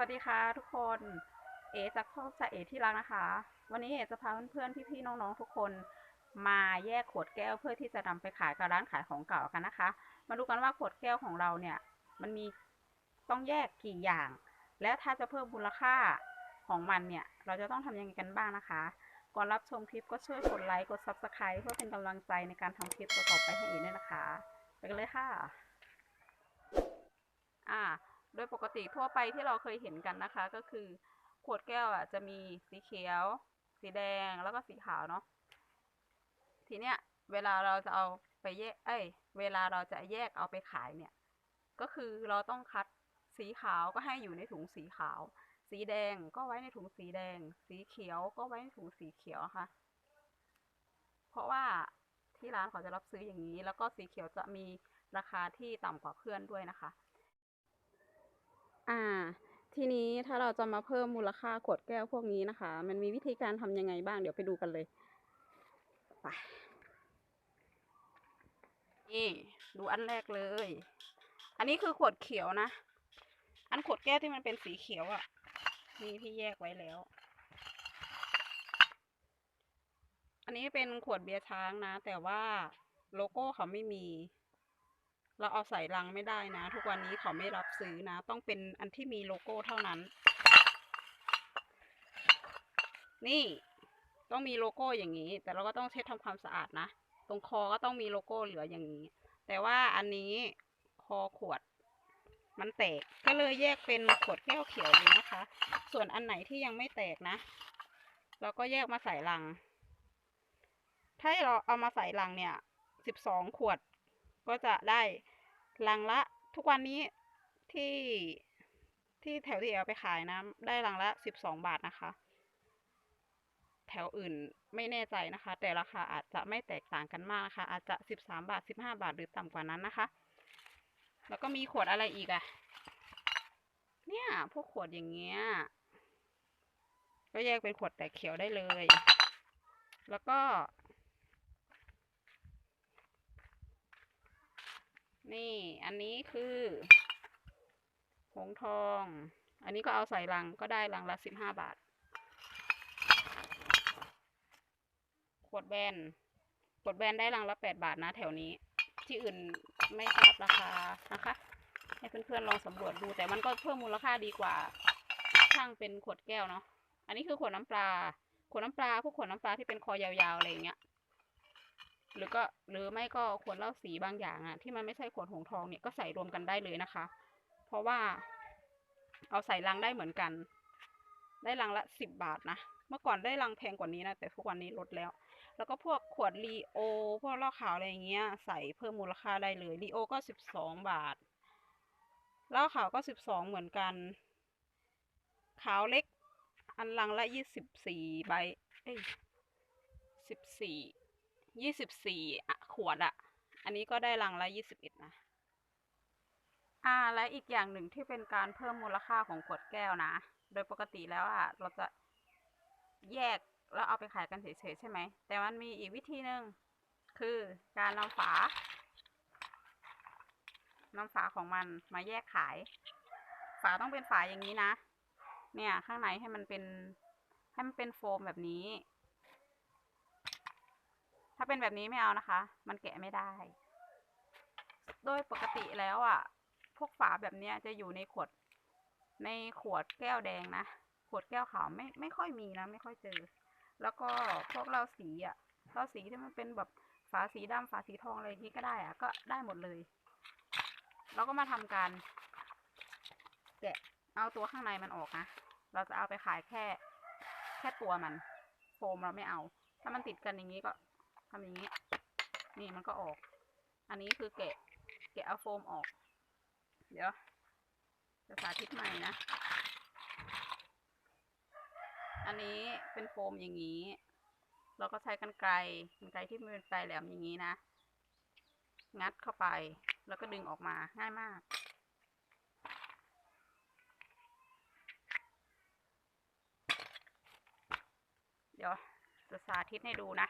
วัสดีค่ะทุกคน เอจากพ่อจ่าเอที่รักนะคะ วันนี้เอจะพาเพื่อนๆ พี่ๆ น้องๆ ทุกคนมาแยกขวดแก้วเพื่อที่จะนำไปขายกับร้านขายของเก่ากันนะคะ มาดูกันว่าขวดแก้วของเราเนี่ย มันมีต้องแยกกี่อย่าง และถ้าจะเพิ่มมูลค่าของมันเนี่ย เราจะต้องทำยังไงกันบ้างนะคะ ก่อนรับชมคลิปก็ช่วยกดไลค์ กด subscribe เพื่อเป็นกำลังใจในการทำคลิปต่อๆไปให้เอด้วยนะคะ ไปกันเลยค่ะ อ่า โดยปกติทั่วไปที่เราเคยเห็นกันนะคะ ก็คือขวดแก้วอะจะมีสีเขียว สีแดงแล้วก็สีขาวเนาะทีเนี้ยเวลาเราจะเอาไปแยก เอ้ย เวลาเราจะแยกเอาไปขายเนี่ย ก็คือเราต้องคัดสีขาวก็ให้อยู่ในถุงสีขาว สีแดงก็ไว้ในถุงสีแดง สีเขียวก็ไว้ในถุงสีเขียวค่ะ เพราะว่าที่ร้านเขาจะรับซื้ออย่างนี้ แล้วก็สีเขียวจะมีราคาที่ต่ำกว่าเพื่อนด้วยนะคะ อ่า ทีนี้ถ้าเราจะมาเพิ่มมูลค่าขวดแก้วพวกนี้นะคะ มันมีวิธีการทำยังไงบ้างเดี๋ยวไปดูกันเลยไปนี่ดูอันแรกเลย อันนี้คือขวดเขียวนะ อันขวดแก้วที่มันเป็นสีเขียวอะ่ะ นี่พี่แยกไว้แล้ว อันนี้เป็นขวดเบียร์ช้างนะ แต่ว่าโลโก้เขาไม่มี เราเอาใส่ลังไม่ได้นะ ทุกวันนี้เขาไม่รับ ซื้อนะ ต้องเป็นอันที่มีโลโก้เท่านั้น นี่ต้องมีโลโก้อย่างนี้ แต่เราก็ต้องเช็ดทำความสะอาดนะ ตรงคอก็ต้องมีโลโก้เหลืออย่างนี้ แต่ว่าอันนี้คอขวดมันแตก ก็เลยแยกเป็นขวดแก้วเขียวเลยนะคะ ส่วนอันไหนที่ยังไม่แตกนะ เราก็แยกมาใส่ลัง ถ้าเราเอามาใส่ลังเนี่ยสิบสองขวดก็จะได้ลังละ ทุกวันนี้ ที่ที่แถวที่เอาไปขายนะได้ลังละสิบสองบาทนะคะ แถวอื่นไม่แน่ใจนะคะ แต่ราคาอาจจะไม่แตกต่างกันมากนะคะ อาจจะสิบสามบาทสิบห้าบาทหรือต่ำกว่านั้นนะคะ แล้วก็มีขวดอะไรอีกอะเนี่ย พวกขวดอย่างเงี้ยก็แยกเป็นขวดแต่เขียวได้เลย แล้วก็ นี่ อันนี้คือ หงทอง อันนี้ก็เอาใส่ลังก็ได้ลังละสิบห้าบาท ขวดแบน ขวดแบนได้ลังละแปดบาทนะแถวนี้ ที่อื่นไม่ทราบราคานะคะ ให้เพื่อนๆลองสำรวจดู แต่มันก็เพิ่มมูลค่าดีกว่าช่างเป็นขวดแก้วเนาะ อันนี้คือขวดน้ำปลา ขวดน้ำปลาพวกขวดน้ำปลาที่เป็นคอยาวๆอะไรอย่างเงี้ยหรือก็หรือไม่ก็ขวดเหล้าสีบางอย่างอะที่มันไม่ใช่ขวดหงทองเนี่ยก็ใส่รวมกันได้เลยนะคะ เพราะว่า เอาใส่ลังได้เหมือนกัน ได้ลังละสิบบาทนะ เมื่อก่อนได้ลังแพงกว่านี้นะ แต่ทุกวันนี้ลดแล้ว แล้วก็พวกขวดรีโอ พวกล้าขาวอะไรอย่างเงี้ย ใส่เพิ่มมูลค่าได้เลยรีโอก็สิบสองบาทล้าขาวก็สิบสองเหมือนกัน ขาวเล็ก อันลังละยี่สิบสี่ใบ เอ้ยสิบสี่ยี่สิบสี่ขวดอะอันนี้ก็ได้ลังละยี่สิบเอ็ดนะ อ่าและอีกอย่างหนึ่งที่เป็นการเพิ่มมูลค่าของขวดแก้วนะ โดยปกติแล้วอะเราจะแยกแล้วเอาไปขายกันเฉยๆใช่ไหม แต่มันมีอีกวิธีหนึ่งคือการนำฝานำฝาของมันมาแยกขาย ฝาต้องเป็นฝาอย่างนี้นะ เนี่ยข้างในให้มันเป็นให้มันเป็นโฟมแบบนี้ ถ้าเป็นแบบนี้ไม่เอานะคะ มันแกะไม่ได้ โดยปกติแล้วอะ พวกฝาแบบเนี้ยจะอยู่ในขวด ในขวดแก้วแดงนะ ขวดแก้วขาวไม่ไม่ค่อยมีนะ ไม่ค่อยเจอ แล้วก็พวกเหล้าสีอะเหล้าสีที่มันเป็นแบบฝาสีดำฝาสีทองอะไรอย่างนี้ก็ได้อะ ก็ได้หมดเลย เราก็มาทำการแกะเอาตัวข้างในมันออกนะ เราจะเอาไปขายแค่ แค่ตัวมัน โฟมเราไม่เอา ถ้ามันติดกันอย่างนี้ก็ทำอย่างนี้ นี่มันก็ออก อันนี้คือแกะ แกะเอาโฟมออก เดี๋ยวจะสาธิตใหม่นะ อันนี้เป็นโฟมอย่างนี้ เราก็ใช้กันไกรกันไกรที่มันเป็นปลายแหลมอย่างนี้นะ งัดเข้าไป แล้วก็ดึงออกมาง่ายมาก เดี๋ยวจะสาธิตให้ดูนะ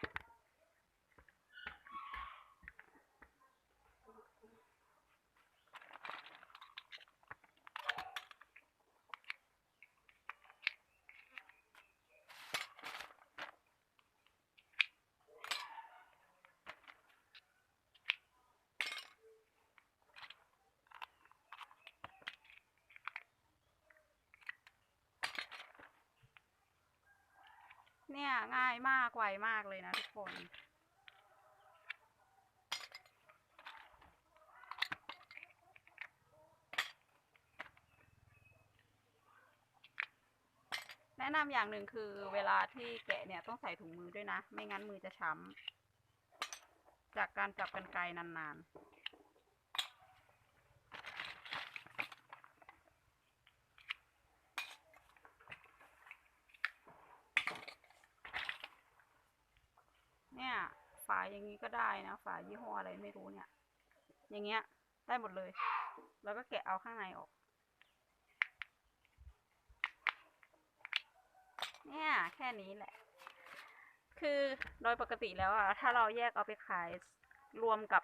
เนี่ยง่ายมากไวมากเลยนะทุกคน แนะนำอย่างหนึ่งคือเวลาที่แกะเนี่ยต้องใส่ถุงมือด้วยนะ ไม่งั้นมือจะช้ำจากการจับกันไกลนานๆ เนี่ย ฝา อย่างนี้ก็ได้นะ ฝายี่ห้ออะไรไม่รู้เนี่ย อย่างเงี้ย ได้หมดเลย แล้วก็แกะเอาข้างในออก เนี่ยแค่นี้แหละ คือโดยปกติแล้วอะถ้าเราแยกเอาไปขายรวมกับ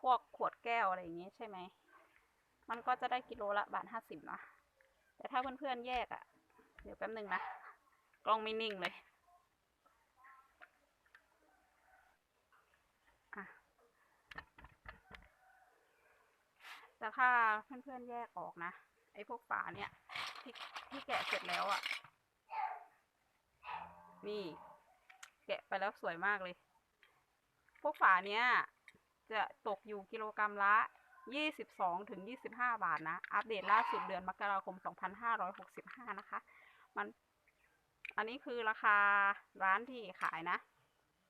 พวกขวดแก้วอะไรอย่างเงี้ยใช่ไหม มันก็จะได้กิโลละบาทห้าสิบนะ แต่ถ้าเพื่อนๆแยกอะเดี๋ยวแป๊บหนึ่งนะ กล้องไม่นิ่งเลย แต่ถ้าเพื่อนๆแยกออกนะ ไอ้พวกฝาเนี่ยที่ที่แกะเสร็จแล้วอะนี่ แกะไปแล้วสวยมากเลย พวกฝาเนี้ยจะตกอยู่กิโลกรัมละ22ถึง25 บาทนะ อัปเดตล่าสุดเดือนมกราคม 2565 นะคะ มัน อันนี้คือราคาร้านที่ขายนะ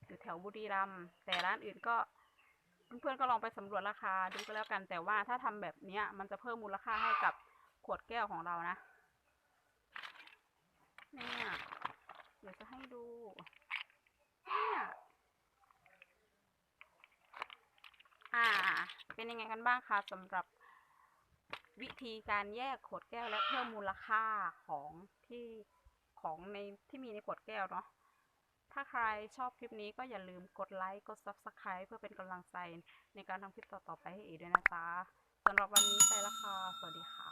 อยู่แถวบุรีรัมย์แต่ร้านอื่นก็ เพื่อนๆก็ลองไปสำรวจราคาดูก็แล้วกัน แต่ว่าถ้าทำแบบเนี้ยมันจะเพิ่มมูลค่าให้กับขวดแก้วของเรานะเนี่ยเดี๋ยวจะให้ดูเนี่ยอ่า เป็นยังไงกันบ้างคะสำหรับวิธีการแยกขวดแก้วและเพิ่มมูลค่าของที่ของในที่มีในขวดแก้วเนาะ ถ้าใครชอบคลิปนี้ก็อย่าลืมกดไลค์กด Subscribe เพื่อเป็นกำลังใจในการทำคลิปต่อๆไปให้อีกด้วยนะจ๊ะสำหรับวันนี้ไปละค่ะ สวัสดีค่ะ